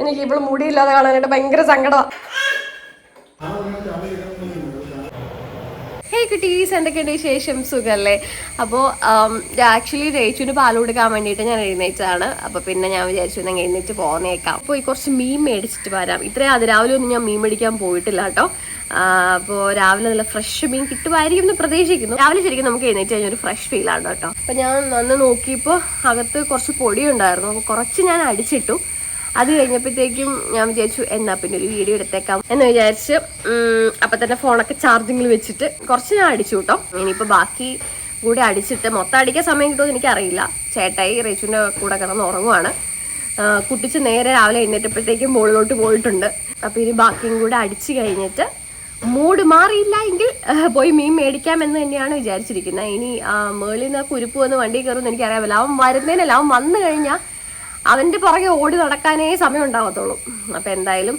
എനിക്ക് ഇപ്പോൾ മുടിയില്ലാതെ കാണാനായിട്ട് ഭയങ്കര സങ്കടമാണ് ഹേ കുട്ടീസ് എന്തൊക്കെയുണ്ട് വിശേഷം? സുഖല്ലേ? അപ്പോൾ ആക്ച്വലി രേച്ചുവിന് പാൽ കൊടുക്കാൻ വേണ്ടിയിട്ട് ഞാൻ എഴുന്നേറ്റതാണ് അപ്പോൾ പിന്നെ ഞാൻ വിചാരിച്ചു ഞാൻ എഴുന്നേറ്റ് പോന്നേക്കാം. അപ്പോൾ കുറച്ച് മീൻ മേടിച്ചിട്ട് വരാം. ഇത്രയും അതിരാവിലെ ഒന്നും ഞാൻ മീൻ മേടിക്കാൻ പോയിട്ടില്ല കേട്ടോ. അപ്പോൾ രാവിലെ നല്ല ഫ്രഷ് മീൻ കിട്ടുമായിരിക്കും എന്ന് പ്രതീക്ഷിക്കുന്നു. രാവിലെ ശരിക്കും നമുക്ക് എഴുന്നേറ്റ് കഴിഞ്ഞാൽ ഒരു ഫ്രഷ് ഫീലാണ് കേട്ടോ. അപ്പോൾ ഞാൻ വന്ന് നോക്കിയപ്പോൾ അകത്ത് കുറച്ച് പൊടിയുണ്ടായിരുന്നു. അപ്പോൾ കുറച്ച് ഞാൻ അടിച്ചിട്ടു. അത് കഴിഞ്ഞപ്പോഴത്തേക്കും ഞാൻ വിചാരിച്ചു എന്നാ പിന്നെ ഒരു വീഡിയോ എടുത്തേക്കാം എന്ന് വിചാരിച്ച് അപ്പൊ തന്നെ ഫോണൊക്കെ ചാർജിങ്ങിൽ വെച്ചിട്ട് കുറച്ച് ഞാൻ അടിച്ചു കേട്ടോ. ഇനിയിപ്പോ ബാക്കി കൂടെ അടിച്ചിട്ട് മൊത്തം അടിക്കാൻ സമയം കിട്ടുമെന്ന് എനിക്കറിയില്ല. ചേട്ടായി റേച്ചുവിന്റെ കൂടെ കിടന്ന് ഉറങ്ങുവാണ്. കുട്ടിച്ച് നേരെ രാവിലെ എഴുന്നേറ്റപ്പോഴത്തേക്കും മുകളിലോട്ട് പോയിട്ടുണ്ട്. അപ്പൊ ഇനി ബാക്കിയും കൂടെ അടിച്ചു കഴിഞ്ഞിട്ട് മൂഡ് മാറിയില്ല എങ്കിൽ പോയി മീൻ മേടിക്കാം എന്ന് തന്നെയാണ് വിചാരിച്ചിരിക്കുന്നത്. ഇനി മേളിൽ നിന്ന് കുരുപ്പ് വന്ന് വണ്ടി കയറുമെന്ന് എനിക്കറിയാമല്ലോ. അവൻ വരുന്നതിനല്ല അവൻ വന്നു കഴിഞ്ഞാൽ അവന്റെ പുറകെ ഓടി നടക്കാനേ സമയം ഉണ്ടാവത്തുള്ളൂ. അപ്പം എന്തായാലും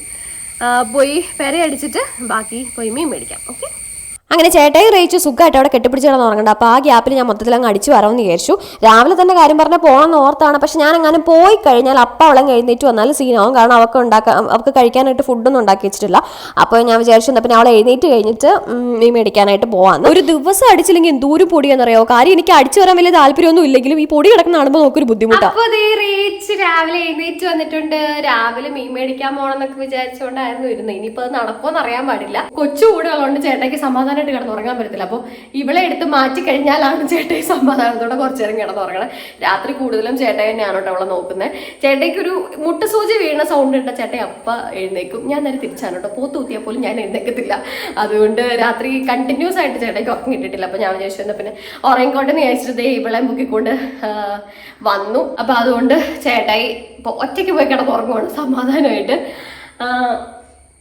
പോയി പെരയടിച്ചിട്ട് ബാക്കി പോയി മീൻ മേടിക്കാം. ഓക്കെ? അങ്ങനെ ചേട്ടായി റേച്ചു സുഖമായിട്ട് അവിടെ കെട്ടിപ്പിടിച്ച് കിടന്ന് ഉറങ്ങണ്ട. അപ്പോൾ ആ ഗ്യാപ്പിൽ ഞാൻ മൊത്തത്തിൽ അങ്ങ് അടിച്ചു വരാമെന്ന് വിചാരിച്ചു. രാവിലെ തന്നെ കാര്യം പറഞ്ഞാൽ പോകണമെന്ന് ഓർത്താണ്. പക്ഷെ ഞാൻ അങ്ങനെ പോയി കഴിഞ്ഞാൽ അപ്പം അവളെ എഴുന്നേറ്റ് വന്നാൽ സീനാവും കാരണം അവൾക്ക് ഉണ്ടാക്കാൻ അവൾക്ക് കഴിക്കാനായിട്ട് ഫുഡൊന്നും ഉണ്ടാക്കി വെച്ചിട്ടില്ല. അപ്പോൾ ഞാൻ വിചാരിച്ചു എന്നാൽ പിന്നെ അവളെ എഴുന്നേറ്റ് കഴിഞ്ഞിട്ട് മീൻ മേടിക്കാനായിട്ട് പോകാം ഒരു ദിവസം അടിച്ചില്ലെങ്കിൽ എന്തോരം പൊടിയാണെന്നറിയോ കാര്യം എനിക്ക് അടിച്ചു വരാൻ വലിയ താല്പര്യമൊന്നും ഇല്ലെങ്കിലും ഈ പൊടി കിടക്കുന്ന കാണുമ്പോൾ നോക്കൊരു ബുദ്ധിമുട്ടാണ് രാവിലെ എഴുന്നേറ്റ് വന്നിട്ടുണ്ട്. രാവിലെ മീൻ മേടിക്കാൻ പോകണം എന്നൊക്കെ വിചാരിച്ചുകൊണ്ടായിരുന്നു ഇരുന്നത്. ഇനിയിപ്പോൾ അത് നടക്കുമെന്ന് അറിയാൻ പാടില്ല. കൊച്ചു കൂടെ ഉള്ളതുകൊണ്ട് ചേട്ടയ്ക്ക് സമാധാനമായിട്ട് കിടന്നുറങ്ങാൻ പറ്റത്തില്ല. അപ്പോൾ ഇവളെ എടുത്ത് മാറ്റി കഴിഞ്ഞാലാണ് ചേട്ടായി സമാധാനത്തോടെ കുറച്ചു നേരം കിടന്ന് ഉറങ്ങണത് രാത്രി കൂടുതലും ചേട്ടായി തന്നെയാണ് കേട്ടോ അവളെ നോക്കുന്നത് ചേട്ടയ്ക്ക് ഒരു മുട്ടുസൂചി വീണ സൗണ്ട് ഉണ്ട്. ചേട്ടായി അപ്പ എഴുന്നേക്കും ഞാൻ നേരെ തിരിച്ചാണ് കേട്ടോ. പോത്ത് കുത്തിയാൽ പോലും ഞാൻ എഴുന്നേക്കത്തില്ല. അതുകൊണ്ട് രാത്രി കണ്ടിന്യൂസ് ആയിട്ട് ചേട്ടയ്ക്ക് ഉറക്കം കിട്ടിയിട്ടില്ല. അപ്പോൾ ഞാൻ വിചാരിച്ചു എന്നാൽ പിന്നെ ഉറങ്ങിക്കോട്ടെ എന്ന് വിചാരിച്ചിട്ട് ഇവളെ മുക്കിക്കൊണ്ട് വന്നു. അപ്പോൾ അതുകൊണ്ട് ചേട്ടായി ഇപ്പോൾ ഒറ്റയ്ക്ക് പോയി കിടന്ന് ഉറങ്ങുവാണ്. സമാധാനമായിട്ട്.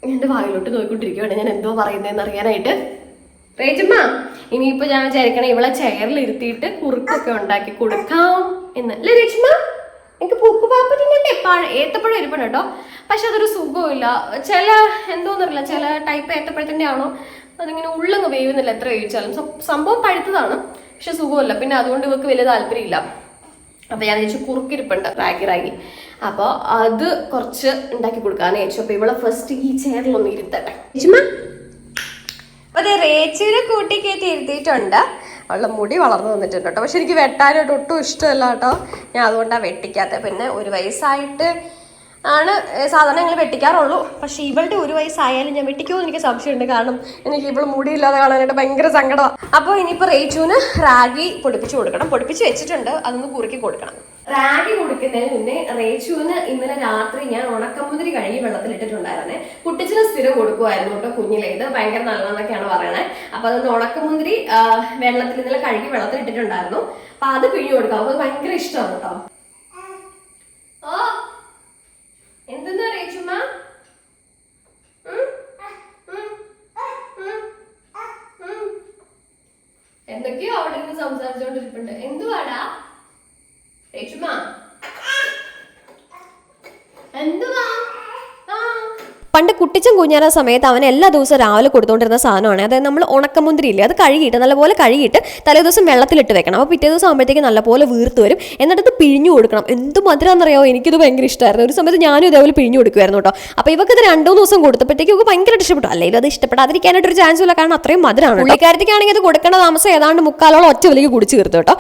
എന്റെ വായിലോട്ട് നോക്കിക്കൊണ്ടിരിക്കുകയാണ് ഞാൻ എന്തോ പറയുന്നതെന്ന് അറിയാനായിട്ട് റേജമ്മ ഇനിയിപ്പോ ഞാൻ വിചാരിക്കണേ ഇവളെ ചെയറിൽ ഇരുത്തിയിട്ട് കുറുക്കൊക്കെ ഉണ്ടാക്കി കൊടുക്കാം എന്ന്. അല്ലേ രേഷ്മ? എനിക്ക് പൂക്ക് പാപ്പറ്റിനുണ്ട് പഴ ഏത്തപ്പഴം ഇരിപ്പണം കേട്ടോ. പക്ഷെ അതൊരു സുഖമില്ല ചില എന്തോന്നറിയില്ല ചില ടൈപ്പ് ഏത്തപ്പഴത്തിന്റെ ആണോ അതിങ്ങനെ ഉള്ളങ്ങ് വേവുന്നില്ല എത്ര കഴിച്ചാലും. സംഭവം പഴുത്തതാണ് പക്ഷെ സുഖമില്ല പിന്നെ അതുകൊണ്ട് ഇവർക്ക് വലിയ താല്പര്യമില്ല. അപ്പൊ ഞാൻ ചോദിച്ചു കുറുക്കിരിപ്പുണ്ട് റാഗി റാഗി. അപ്പോൾ അത് കുറച്ച് ഉണ്ടാക്കി കൊടുക്കാന്ന് ചോദിച്ചു അപ്പൊ ഇവളെ ഫസ്റ്റ് ഈ ചെയറിലൊന്ന് ഇരുത്തട്ടെ. രേഷ്മ അതെ റേച്ചിനെ കൂട്ടി കയറ്റി അവളുടെ മുടി വളർന്നു വന്നിട്ടുണ്ട് കേട്ടോ. പക്ഷെ എനിക്ക് വെട്ടാനായിട്ട് ഒട്ടും ഇഷ്ടമല്ല കേട്ടോ. ഞാൻ അതുകൊണ്ടാണ് വെട്ടിക്കാത്തത് പിന്നെ ഒരു വയസ്സായിട്ട് ആണ് സാധാരണ ഞങ്ങൾ വെട്ടിക്കാറുള്ളൂ. പക്ഷെ ഇവളുടെ ഒരു വയസ്സായാലും ഞാൻ വെട്ടിക്കുമോ എനിക്ക് സംശയമുണ്ട്. കാരണം എനിക്ക് ഇവൾ മുടിയില്ലാതെ കാണാനായിട്ട് ഭയങ്കര സങ്കടമാണ് അപ്പോൾ ഇനിയിപ്പോൾ റേച്ചുവിന് റാഗി പൊടിപ്പിച്ച് കൊടുക്കണം. പൊടിപ്പിച്ച് വെച്ചിട്ടുണ്ട്. അതൊന്ന് കുറുക്കി കൊടുക്കണം. റാഗി കൊടുക്കുന്നതിന് മുന്നേ റേച്ചുവിന് ഇന്നലെ രാത്രി ഞാൻ ഉണക്കമുതിരി കഴുകി വെള്ളത്തിലിട്ടിട്ടുണ്ടായിരുന്നേ കുട്ടിച്ചിന് സ്ഥിരം കൊടുക്കുമായിരുന്നു കേട്ടോ കുഞ്ഞിലെ. ഇത് ഭയങ്കര നല്ലതെന്നൊക്കെയാണ് പറയണേ. അപ്പൊ അതുകൊണ്ട് ഉണക്കമുന്തിരി വെള്ളത്തിൽ ഇന്നലെ കഴുകി വെള്ളത്തിലിട്ടിട്ടുണ്ടായിരുന്നു അപ്പൊ അത് പിഴിഞ്ഞു കൊടുക്കാം. അത് ഭയങ്കര ഇഷ്ടമാണ് കേട്ടോ. സംസാരിച്ചോണ്ടിരിപ്പുണ്ട്. എന്തുവാടാ? രേഷ്മ എന്തുവാ? പണ്ട് കുട്ടിച്ചൻ കുഞ്ഞാന സമയത്ത് അവൻ എല്ലാ ദിവസവും രാവിലെ കൊടുത്തുകൊണ്ടിരുന്ന സാധനമാണ്. അതായത് നമ്മൾ ഉണക്കമുന്തിരി ഇല്ലേ അത് കഴുകിയിട്ട് നല്ലപോലെ കഴുകിയിട്ട് തലേ ദിവസം വെള്ളത്തിലിട്ട് വെക്കണം. അപ്പോൾ പിറ്റേ ദിവസം ആകുമ്പോഴത്തേക്ക് നല്ലപോലെ വീർത്ത് വരും. എന്നിട്ട് ഇത് പിഴിഞ്ഞു കൊടുക്കണം. എന്ത് മധുരമെന്നറിയാമോ എനിക്കിത് ഭയങ്കര ഇഷ്ടമായിരുന്നു. ഒരു സമയത്ത് ഞാനും ഇതേപോലെ പിഴിഞ്ഞു കൊടുക്കുമായിരുന്നു കേട്ടോ. അപ്പോൾ ഇവർക്ക് ഇത് രണ്ടു ദിവസം കൊടുത്തപ്പോഴത്തേക്ക് ഇവർക്ക് ഭയങ്കരമായിട്ട് ഇഷ്ടപ്പെട്ടു. അല്ലെങ്കിൽ അത് ഇഷ്ടപ്പെടാതിരിക്കാനായിട്ട് ഒരു ചാൻസ് ഇല്ല. കാരണം അത്രയും മധുരമാണ് പുള്ളിക്കാരത്തേക്കാണെങ്കിൽ അത് കൊടുക്കേണ്ട താമസം ഏതാണ്ട് മുക്കാലോളം ഒറ്റ വലിക്ക് കുടിച്ചു തീർത്തു കേട്ടോ.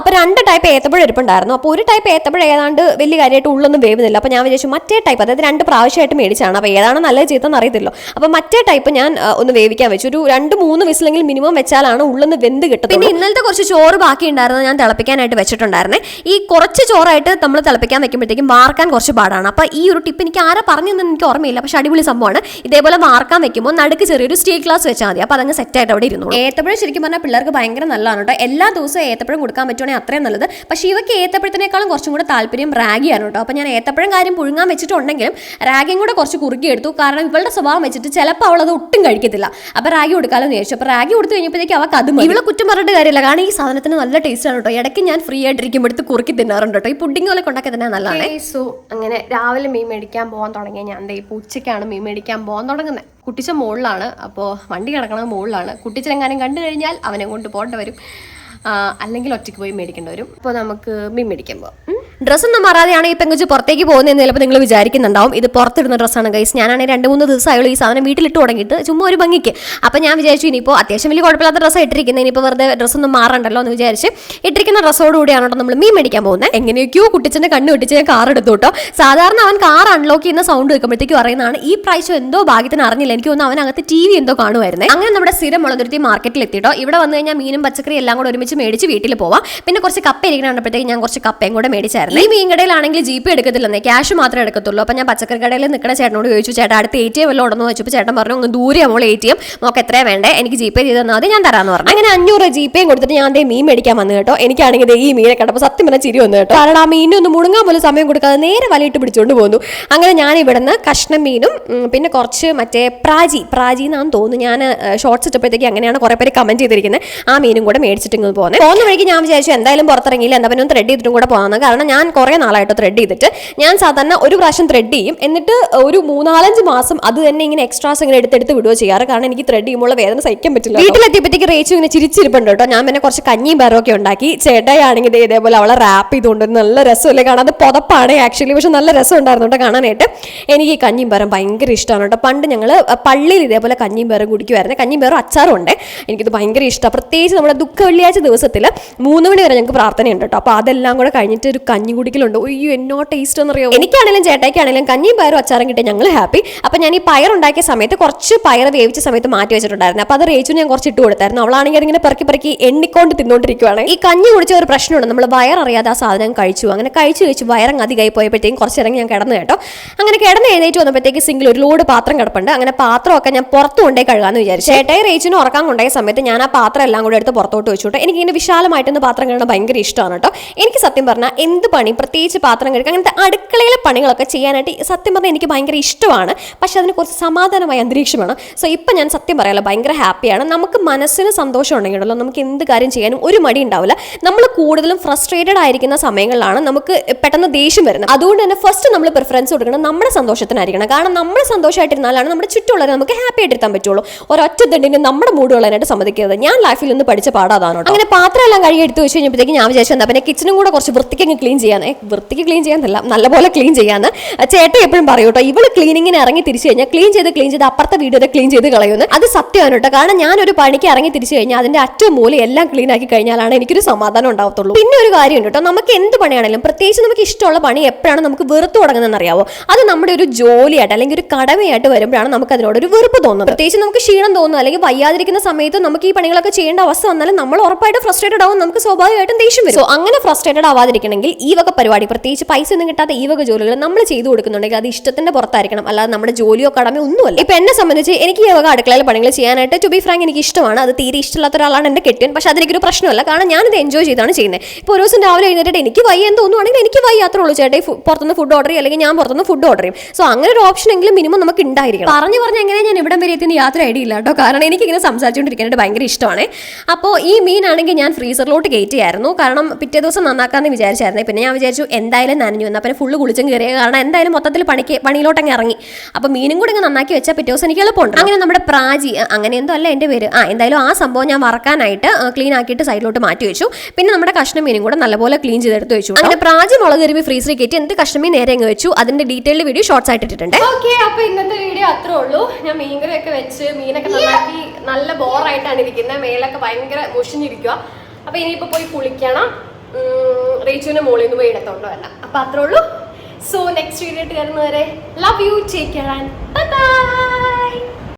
അപ്പോൾ രണ്ട് ടൈപ്പ് ഏത്തപ്പഴം ഇരിപ്പുണ്ടായിരുന്നു അപ്പോൾ ഒരു ടൈപ്പ് ഏത്തപ്പഴം ഏതാണ്ട് വലിയ കാര്യമായിട്ട് ഉള്ളൊന്നും വേവുന്നില്ല. അപ്പോൾ ഞാൻ വിചാരിച്ചു മറ്റേ ടൈപ്പ് അതായത് രണ്ട് പ്രാവശ്യമായിട്ട് മേടിച്ചാണ് അപ്പോൾ ഏതാണ് നല്ലത് ചെയ്തെന്ന് അറിയത്തില്ലോ അപ്പോൾ മറ്റേ ടൈപ്പ് ഞാൻ ഒന്ന് വേവിക്കാൻ വെച്ചു. ഒരു രണ്ട് മൂന്ന് വിസിലെങ്കിൽ മിനിമം വെച്ചാലാണ് ഉള്ളൊന്ന് വെന്ത് കിട്ടും പിന്നെ ഇന്നലത്തെ കുറച്ച് ചോറ് ബാക്കി ഉണ്ടായിരുന്നു ഞാൻ തിളപ്പിക്കാനായിട്ട് വെച്ചിട്ടുണ്ടായിരുന്നേ. ഈ കുറച്ച് ചോറായിട്ട് നമ്മൾ തിളപ്പിക്കാൻ വെക്കുമ്പോഴത്തേക്കും വാർക്കാൻ കുറച്ച് പാടാണ്. അപ്പോൾ ഈ ഒരു ടിപ്പ് എനിക്ക് ആരാ പറഞ്ഞെന്ന് എനിക്ക് ഓർമ്മയില്ല. പക്ഷെ അടിപൊളി സംഭവമാണ്. ഇതേപോലെ വാർക്കാൻ വെക്കുമ്പോൾ നടുക്ക് ചെറിയൊരു സ്റ്റീൽ ഗ്ലാസ് വെച്ചാൽ മതി. അപ്പോൾ അതങ്ങ് സെറ്റായിട്ട് അവിടെ ഇരുന്നു ഏത്തപ്പഴം ശരിക്കും പറഞ്ഞാൽ പിള്ളേർക്ക് ഭയങ്കര നല്ലതാണ് കേട്ടോ. എല്ലാ ദിവസവും ഏത്തപ്പഴം കൊടുക്കാൻ പറ്റുവാണെങ്കിൽ അത്രയും നല്ലത്. പക്ഷേ ഇവയ്ക്ക് ഏത്തപ്പഴത്തിനേക്കാളും കുറച്ചും കൂടെ താല്പര്യം റാഗിയാണ് കേട്ടോ. അപ്പോൾ ഞാൻ ഏത്തപ്പഴം കാര്യം പുഴുങ്ങാൻ വെച്ചിട്ടുണ്ടെങ്കിലും റാഗിയും കൂടെ കുറച്ച് കുറുക്കിയെടുത്തു കാരണം ഇവളുടെ സ്വഭാവം വെച്ചിട്ട് ചിലപ്പോൾ അവളത് ഒട്ടും കഴിക്കത്തില്ല. അപ്പോൾ റാഗി കൊടുക്കാമെന്ന് ചോദിച്ചു വിചാരിച്ചു. അപ്പോൾ റാഗി കൊടുത്തു കഴിഞ്ഞപ്പോഴത്തേക്ക് അവൾക്ക് അത്. ഇവളെ കുറ്റം പറഞ്ഞിട്ട് കാര്യമില്ല. കാരണം ഈ സാധനത്തിന് നല്ല ടേസ്റ്റ് ആണ് കേട്ടോ. ഇടയ്ക്ക് ഞാൻ ഫ്രീ ആയിട്ടിരിക്കുമ്പോഴത്ത് കുറുക്കി തിന്നാറുണ്ട് കേട്ടോ. ഈ പുഡിംഗ് പോലെ ഉണ്ടാക്കി തന്നെ നല്ലതാണ്. സോ അങ്ങനെ രാവിലെ മീൻ മേടിക്കാൻ പോകാൻ തുടങ്ങിയ ഞാൻ എന്താ ഇപ്പോൾ ഉച്ചയ്ക്കാണ് മീൻ മേടിക്കാൻ പോകാൻ തുടങ്ങുന്നത് കുട്ടിച്ച മുകളിലാണ് അപ്പോൾ വണ്ടി കിടക്കണത് മുകളിലാണ് കുട്ടിച്ചനെങ്ങാനും കണ്ടു കഴിഞ്ഞാൽ അവനെ കൊണ്ട് പോകേണ്ടി വരും. അല്ലെങ്കിൽ ഒറ്റയ്ക്ക് പോയി മേടിക്കേണ്ടി വരും. അപ്പോൾ നമുക്ക് മീൻ മേടിക്കാൻ പോകാം? ഡ്രസ്സൊന്നും മാറാതെയാണ് ഈ പെങ്കുച്ച് പുറത്തേക്ക് പോകുന്നതെന്ന് ചിലപ്പോൾ നിങ്ങൾ വിചാരിക്കുന്നുണ്ടാവും. ഇത് പുറത്തിടുന്ന ഡ്രസ്സാണ് ഗൈസ് ഞാനാണെങ്കിൽ രണ്ട് മൂന്ന് ദിവസമായുള്ള ഈ സാധനം വീട്ടിലിട്ട് തുടങ്ങിയിട്ട് ചുമ്മാ ഒരു ഭംഗിക്ക്. അപ്പം ഞാൻ വിചാരിച്ചു ഇനിയിപ്പോൾ അത്യാവശ്യം വലിയ കുഴപ്പമില്ലാത്ത ഡ്രസ്സ് ഇട്ടിരിക്കുന്നത്. ഇനിയിപ്പോൾ വെറുതെ ഡ്രസ്സൊന്നും മാറണ്ടല്ലോ എന്ന് വിചാരിച്ച് ഇട്ടിരിക്കുന്ന ഡ്രസ്സോടുകൂടിയാണ് നമ്മൾ മീൻ മേടിക്കാൻ പോകുന്നത്. എങ്ങനെയൊക്കെയോ കുട്ടിച്ചന്റെ കണ്ണ് വെട്ടിച്ച് ഞാൻ കാർ എടുത്തു കേട്ടോ. സാധാരണ അവൻ കാർ അൺലോക്ക് ചെയ്യുന്ന സൗണ്ട് വെക്കുമ്പോഴത്തേക്ക് പറയുന്നതാണ് ഈ പ്രാവശ്യം എന്തോ ഭാഗ്യത്തിന് അറിഞ്ഞില്ല. എനിക്ക് തോന്നുന്നു അവനകത്ത് ടി വി എന്തോ കാണുമായിരുന്നേ. അങ്ങനെ നമ്മുടെ സ്ഥിരം മുളതുരുത്തി മാർക്കറ്റിൽ എത്തിയിട്ടോ ഇവിടെ വന്നു കഴിഞ്ഞാൽ മീനും പച്ചക്കറി എല്ലാം കൂടെ ഒരുമിച്ച് മേടിച്ച് വീട്ടിൽ പോവാം. പിന്നെ കുറച്ച് കപ്പ ഇരിക്കുന്ന കണ്ടപ്പോഴത്തേക്ക് ഞാൻ കുറച്ച് കപ്പയും കൂടെ മേടിച്ചായിരുന്നു ഈ മീൻ കടയിലാണെങ്കിൽ പി എടുക്കത്തില്ലെന്നേ ക്യാഷ് മാത്രമേ എടുക്കത്തുള്ളൂ. അപ്പം ഞാൻ പച്ചക്കറി കടയിൽ നിൽക്കുന്ന ചേട്ടനോട് ചോദിച്ചു ചേട്ടാ അടുത്ത് എ ടി എം വല്ലതും ഉണ്ടെന്ന് വെച്ചപ്പോൾ ചേട്ടൻ പറഞ്ഞു അങ്ങ് ദൂരെ നമ്മൾ എ ടി എം നമുക്ക് എത്രയാ വേണ്ടേ? എനിക്ക് ജി പേ ചെയ്ത് തന്നാൽ മതി ഞാൻ തരാമെന്ന് പറഞ്ഞു. അങ്ങനെ അഞ്ഞൂറ് ജി പേയും കൊടുത്തിട്ട് ഞാൻ അതേ മീൻ മേടിക്കാൻ വന്നു കേട്ടോ. എനിക്കാണെങ്കിൽ ഈ മീനെ കണ്ടപ്പോൾ സത്യം പറഞ്ഞാൽ ചിരി വന്നു കേട്ടോ. കാരണം ആ മീനിനെ ഒന്ന് മുടങ്ങാൻ പോലും സമയം കൊടുക്കാതെ നേരെ വലയിട്ട് പിടിച്ചുകൊണ്ട് പോകുന്നു അങ്ങനെ ഞാൻ ഇവിടുന്ന് കഷ്ണം മീനും പിന്നെ കുറച്ച് മറ്റേ പ്രാജി പ്രാജി എന്നാന്ന് തോന്നുന്നു. ഞാൻ ഷോർട്സ് ഇട്ടപ്പോഴത്തേക്ക് അങ്ങനെയാണ് കുറെ പേര് കമന്റ് ചെയ്തിരിക്കുന്നത്. ആ മീനും കൂടെ മേടിച്ചിട്ട് ഇങ്ങ് പോകുന്നത് പോകുന്ന വഴിക്ക് ഞാൻ വിചാരിച്ചു എന്തായാലും പുറത്തിറങ്ങിയില്ല. എന്താ പിന്നെ ഒന്ന് ത്രെഡ് ചെയ്തിട്ടും കൂടെ പോകാമെന്ന്. കാരണം ഞാൻ കുറേ നാളായിട്ട് ത്രെഡ് ചെയ്തിട്ട് ഞാൻ സാധാരണ ഒരു പ്രാവശ്യം ത്രെഡ് ചെയ്യും. എന്നിട്ട് ഒരു മൂന്നാലഞ്ച് മാസം അത് തന്നെ ഇങ്ങനെ എക്സ്ട്രാസ് ഇങ്ങനെ എടുത്തെടുത്ത് വിടുകയോ ചെയ്യാറ്. കാരണം എനിക്ക് ത്രെഡ് ചെയ്യുമ്പോൾ വേദന സഹിക്കാൻ പറ്റില്ല വീട്ടിലെത്തിയപ്പോഴത്തേക്ക് റേച്ചു ഇങ്ങനെ ചിരിച്ചിരിപ്പുണ്ട് കേട്ടോ. ഞാൻ പിന്നെ കുറച്ച് കഞ്ഞിയും ഒക്കെ ഉണ്ടാക്കി. ചേട്ടയാണെങ്കിൽ ഇതേപോലെ അവളെ റാപ്പ് ചെയ്തുകൊണ്ട് നല്ല രസമല്ലേ കാണാൻ. അത് പുതപ്പാണ് ആക്ച്വലി പക്ഷെ നല്ല രസം ഉണ്ടായിരുന്നു കേട്ടോ കാണാനായിട്ട്. എനിക്ക് ഈ കഞ്ഞിയും പേരം ഭയങ്കര ഇഷ്ടമാണ് കേട്ടോ. പണ്ട് ഞങ്ങൾ പള്ളിയിൽ ഇതേപോലെ കഞ്ഞിയും പേരും കുടിക്കുമായിരുന്നു കഞ്ഞിയും പേരും അച്ചാറും ഉണ്ട് എനിക്കിത് ഭയങ്കര ഇഷ്ടമാണ് പ്രത്യേകിച്ച് നമ്മുടെ ദുഃഖ വെള്ളിയാഴ്ച ദിവസത്തിൽ മൂന്ന് മണി വരെ ഞങ്ങൾക്ക് പ്രാർത്ഥനയുണ്ട് കേട്ടോ. അപ്പോൾ അതെല്ലാം കൂടെ കഴിഞ്ഞിട്ട് ഒരു കഞ്ഞി കുടിക്കലുണ്ട് അയ്യോ എന്നോ ടേസ്റ്റ് എന്ന് എന്നറിയോ എനിക്കാണെങ്കിലും ചേട്ടായിക്കാണെങ്കിലും കഞ്ഞിയും പയറും അച്ചാറും കിട്ടിയ ഞങ്ങൾ ഹാപ്പി അപ്പം ഞാൻ ഈ പയർ ഉണ്ടാക്കിയ സമയത്ത് കുറച്ച് പയർ വേവിച്ച സമയത്ത് മാറ്റി വെച്ചിട്ടുണ്ടായിരുന്നു. അപ്പോൾ അത് റേച്ചു ഞാൻ കുറച്ച് ഇട്ട് കൊടുത്തായിരുന്നു. അവളാണെങ്കിൽ അതിങ്ങനെ പെറുക്കി പെറുക്കി എണ്ണിക്കൊണ്ട് തിന്നുകൊണ്ടിരിക്കുവാണ് ഈ കഞ്ഞി കുടിച്ച ഒരു പ്രശ്നമുണ്ട്. നമ്മൾ വയററിയാതെ ആ സാധനം കഴിച്ചു. അങ്ങനെ കഴിച്ചു കഴിച്ച് വയറങ്ങ് അധികമായി പോയപ്പോഴത്തേക്കും കുറച്ച് ഇറങ്ങി ഞാൻ കിടന്നു കേട്ടോ. അങ്ങനെ കിടന്ന് എഴുന്നേറ്റ് വന്നപ്പോഴത്തേക്ക് സിംഗിൾ ഒരു ലോഡ് പാത്രം കിടപ്പുണ്ട്. അങ്ങനെ പാത്രമൊക്കെ ഞാൻ പുറത്ത് കൊണ്ടേ കഴുകാന്ന് വിചാരിച്ചു. ചേട്ടായി റേച്ചിന് ഉറക്കാൻ കൊണ്ടായ സമയത്ത് ഞാൻ ആ പാത്രം എല്ലാം കൂടെ എടുത്ത് പുറത്തോട്ട് വെച്ചു കേട്ടോ എനിക്ക് ഇങ്ങനെ വിശാലമായിട്ടൊന്ന് പാത്രം കഴുകണം ഭയങ്കര ഇഷ്ടമാണ് കേട്ടോ. എനിക്ക് സത്യം പറഞ്ഞാൽ എന്ത് പണി പ്രത്യേകിച്ച് പാത്രം കഴുകുക അങ്ങനത്തെ അടുക്കളയിലെ പണികളൊക്കെ ചെയ്യാനായിട്ട് സത്യം പറഞ്ഞാൽ എനിക്ക് ഭയങ്കര ഇഷ്ടമാണ്. പക്ഷെ അതിന് കുറച്ച് സമാധാനമായ അന്തരീക്ഷം വേണം. സോ ഇപ്പം ഞാൻ സത്യം പറയാലോ ഭയങ്കര ഹാപ്പിയാണ് നമുക്ക് മനസ്സിന് സന്തോഷം ഉണ്ടെങ്കിലല്ലോ നമുക്ക് എന്ത് കാര്യം ചെയ്യാനും ഒരു മടി ഉണ്ടാവില്ല. നമ്മൾ കൂടുതലും ഫ്രസ്ട്രേറ്റഡ് ആയിരിക്കുന്ന സമയങ്ങളിലാണ് നമുക്ക് പെട്ടെന്ന് ദേഷ്യം വരുന്നത്. അതുകൊണ്ട് തന്നെ ഫസ്റ്റ് നമ്മൾ പ്രിഫറൻസ് കൊടുക്കണം നമ്മുടെ സന്തോഷത്തിനായിരിക്കണം. കാരണം നമ്മൾ സന്തോഷമായിട്ടിരുന്നാലാണ് നമ്മുടെ ചുറ്റുമുള്ളവരെ നമുക്ക് ഹാപ്പി ആയിട്ടിരുത്താൻ പറ്റുള്ളൂ. ഒരൊറ്റ ദണ്ടിന് നമ്മുടെ മൂഡ് കളയാനായിട്ട് സമ്മതിക്കരുത്. ഞാൻ ലൈഫിൽ നിന്ന് പഠിച്ച പാടാതാണ് അങ്ങനെ പാത്രം എല്ലാം കഴുകി എടുത്ത് വെച്ച് കഴിഞ്ഞപ്പോഴത്തേക്ക് ഞാൻ വിചാരിച്ചു എന്താ പിന്നെ കിച്ചണും കൂടെ കുറച്ച് വൃത്തിക്ക് അങ്ങ് ക്ലീൻ ചെയ്യാനേ വൃത്തിക്ക് ക്ലീൻ ചെയ്യാന്നല്ല നല്ലപോലെ ക്ലീൻ ചെയ്യാന്ന് ചേട്ടൻ എപ്പോഴും പറയൂ കേട്ടോ. ഇവൾ ക്ലീനിങ്ങിന് ഇറങ്ങി തിരിച്ചു കഴിഞ്ഞാൽ ക്ലീൻ ചെയ്ത് ക്ലീൻ ചെയ്ത് അപ്പുറത്തെ വീട് വരെ ക്ലീൻ ചെയ്ത് കളയുന്നു. അത് സത്യമാണ് കേട്ടോ. കാരണം ഞാൻ ഒരു പണിക്ക് ഇറങ്ങി തിരിച്ചു കഴിഞ്ഞാൽ അതിന്റെ അറ്റവും മൂലം എല്ലാം ക്ലീൻ ആക്കി കഴിഞ്ഞാലാണ് എനിക്കൊരു സമാധാനം ഉണ്ടാവത്തുള്ളൂ. പിന്നെ ഒരു കാര്യമുണ്ട് കേട്ടോ. നമുക്ക് എന്ത് പണിയാണെങ്കിലും പ്രത്യേകിച്ച് നമുക്ക് ഇഷ്ടമുള്ള പണി എപ്പോഴാണ് നമുക്ക് വെറുത്ത് തുടങ്ങുന്നതെന്ന് അറിയാവോ? അത് നമ്മുടെ ഒരു ജോലിയായിട്ട് അല്ലെങ്കിൽ ഒരു കടമയായിട്ട് വരുമ്പോഴാണ് നമുക്ക് അതിനോട് ഒരു വെറുപ്പ് തോന്നുന്നത്. പ്രത്യേകിച്ച് നമുക്ക് ക്ഷീണം തോന്നുന്നു അല്ലെങ്കിൽ വയ്യാതിരിക്കുന്ന സമയത്ത് നമുക്ക് ഈ പണികളൊക്കെ ചെയ്യേണ്ട അവസ്ഥ വന്നാലും നമ്മൾ ഉറപ്പായിട്ട് ഫ്രസ്ട്രേറ്റഡ് ആവും. നമുക്ക് സ്വാഭാവികമായിട്ടും ദേഷ്യം വരും. സോ അങ്ങനെ ഫ്രസ്ട്രേറ്റഡ് ആവാതിരിക്കണമെങ്കിൽ ഈ വക പരിപാടി. പ്രത്യേകിച്ച് പൈസ ഒന്നും കിട്ടാത്ത ഈ വക ജോലികൾ നമ്മൾ ചെയ്തു കൊടുക്കുന്നുണ്ടെങ്കിൽ അത് ഇഷ്ടത്തിന്റെ പുറത്തായിരിക്കണം. അല്ലാതെ നമ്മുടെ ജോലിയോ കടമയോ ഒന്നുമല്ല. ഇപ്പൊ എന്നെ സംബന്ധിച്ച് എനിക്ക് ഈ വക അടുക്കളയിലെ പണികൾ ചെയ്യാനായിട്ട് ടു ബി ഫ്രാങ്ക് എനിക്ക് ഇഷ്ടമാണ്. അത് തീരെ ഇഷ്ടമില്ലാത്ത ഒരാളാണ് എന്റെ കെട്ടിയൻ. പക്ഷെ അതെനിക്കൊരു പ്രശ്നമല്ല. കാരണം ഞാനിത് എൻജോയ് ചെയ്താണ് ചെയ്യുന്നത്. ഇപ്പൊ ഒരു ദിവസം രാവിലെ എഴുന്നേറ്റ് എനിക്ക് വയ്യ എന്ന് തോന്നുവാണെങ്കിൽ എനിക്ക് വൈ യാത്ര ഉള്ളൂ. ചേട്ടാ പുറത്തുനിന്ന് ഫുഡ് ഓർഡർ ചെയ്യും അല്ലെങ്കിൽ ഞാൻ പുറത്തുനിന്ന് ഫുഡ് ഓർഡർ ചെയ്യും. സോ അങ്ങനെ ഒരു ഓപ്ഷൻ എങ്കിലും മിനിമം നമുക്ക് ഉണ്ടായിരിക്കണം. പറഞ്ഞു പറഞ്ഞ എങ്ങനെ ഞാൻ ഇവിടം വരെ എത്തിന് യാത്ര ഐഡിയ ഇല്ല കേട്ടോ. കാരണം എനിക്ക് ഇങ്ങനെ സംസാരിച്ചുകൊണ്ടിരിക്കാനായിട്ട് ഭയങ്കര ഇഷ്ടമാണ്. അപ്പോൾ ഈ മീനാണെങ്കിൽ ഞാൻ ഫ്രീസറിലോട്ട് കയറ്റിയായിരുന്നു. കാരണം പിറ്റേ ദിവസം നന്നാക്കാമെന്ന് വിചാരിച്ചായിരുന്നു. പിന്നെ ഞാൻ വിചാരിച്ചു എന്തായാലും നനഞ്ഞു വന്നു അപ്പം ഫുള്ള് കുളിച്ചും കയറിയ കാരണം എന്തായാലും മൊത്തത്തിൽ പണിക്ക് പണിയിലോട്ടങ്ങ് ഇറങ്ങി. അപ്പം മീനും കൂടി നന്നാക്കി വെച്ചാൽ പിറ്റേ ദിവസം എനിക്ക് എളുപ്പമുണ്ട് അങ്ങനെ നമ്മുടെ പ്രാജി അങ്ങനെ എന്തോ അല്ല എന്റെ പേര്. ആ എന്തായാലും ആ സംഭവം ഞാൻ വറക്കാനായിട്ട് ക്ലീൻ ആക്കിയിട്ട് സൈഡിലോട്ട് മാറ്റി വെച്ചു. പിന്നെ നമ്മുടെ കഷ്ണം മീനും കൂടെ നല്ലപോലെ ക്ലീൻ ചെയ്തെടുത്ത് വെച്ചു. അങ്ങനെ പ്രാജി മുളക് കരുവി ഫ്രീസറിൽ കയറ്റി എന്നിട്ട് കഷ്ണം മീൻ നേരെ അങ്ങ് വെച്ചു. അതിന്റെ ഡീറ്റെയിൽഡ് വീഡിയോ ഷോർട്സ് ആയിട്ട് ഇട്ടിട്ടുണ്ട്. ഓക്കെ അപ്പൊ ഇന്നത്തെ വീഡിയോ അത്രേ ഉള്ളൂ. ഞാൻ മീൻകറിയൊക്കെ വെച്ച് മീനൊക്കെ നന്നാക്കി നല്ല ബോറായിട്ടാണ് ഇരിക്കുന്നത് മേലൊക്കെ ഭയങ്കര മുഷിഞ്ഞിരിക്കുക അപ്പൊ ഇനിയിപ്പോ പോയി കുളിക്കണം. റേച്ചുവിന്റെ മുകളിൽ നിന്ന് പോയി വരണം അപ്പൊ അത്രേ ഉള്ളൂ. സോ നെക്സ്റ്റ് വീഡിയോ ആയിട്ട് വരുന്നവരെ love you take care and